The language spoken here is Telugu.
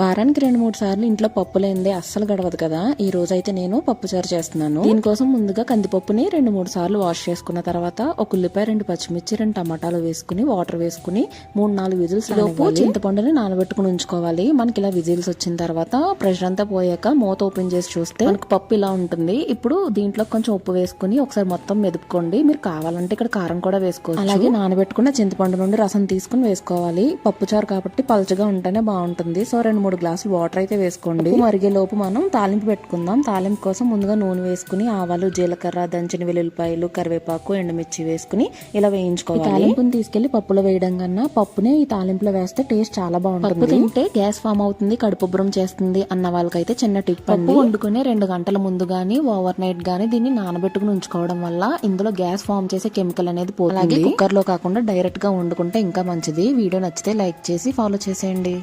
వారానికి రెండు మూడు సార్లు ఇంట్లో పప్పు లేనిదే అస్సలు గడవదు కదా. ఈ రోజు అయితే నేను పప్పుచారు చేస్తున్నాను. దీనికోసం ముందుగా కందిపప్పుని రెండు మూడు సార్లు వాష్ చేసుకున్న తర్వాత ఒక ఉల్లిపాయ రెండు పచ్చిమిర్చి రెండు టమాటాలు వేసుకుని వాటర్ వేసుకుని మూడు నాలుగు విజిల్స్ లోపు చింతపండుని నానబెట్టుకుని ఉంచుకోవాలి. మనకి ఇలా విజిల్స్ వచ్చిన తర్వాత ప్రెషర్ అంతా పోయాక మూత ఓపెన్ చేసి చూస్తే మనకు పప్పు ఇలా ఉంటుంది. ఇప్పుడు దీంట్లో కొంచెం ఉప్పు వేసుకుని ఒకసారి మొత్తం మెదుపుకోండి. మీరు కావాలంటే ఇక్కడ కారం కూడా వేసుకోవచ్చు. అలాగే నానబెట్టుకున్న చింతపండు నుండి రసం తీసుకుని వేసుకోవాలి. పప్పుచారు కాబట్టి పలచగా ఉంటేనే బాగుంటుంది. సో రెండు మూడు గ్లాసులు వాటర్ అయితే వేసుకోండి. మరిగే లోపు మనం తాలింపు పెట్టుకుందాం. తాలింపు కోసం ముందుగా నూనె వేసుకుని ఆవాలు జీలకర్ర దంచిన వెల్లుల్లిపాయలు కరివేపాకు ఎండుమిర్చి వేసుకుని ఇలా వేయించుకోవాలి. తాలింపుని తీసుకెళ్ళి పప్పులో వేయడం కన్నా పప్పునే ఈ తాలింపులో వేస్తే టేస్ట్ చాలా బాగుంటుంది. తింటే గ్యాస్ ఫామ్ అవుతుంది కడుపుబ్బరం చేస్తుంది అన్న వాళ్ళకైతే చిన్న టిప్ పప్పు వండుకునే రెండు గంటల ముందు గానీ ఓవర్ నైట్ గానీ దీన్ని నానబెట్టుకుని ఉంచుకోవడం వల్ల ఇందులో గ్యాస్ ఫామ్ చేసే కెమికల్ అనేది పోతుంది. కుక్కర్లో కాకుండా డైరెక్ట్గా వండుకుంటే ఇంకా మంచిది. వీడియో నచ్చితే లైక్ చేసి ఫాలో చేసేయండి.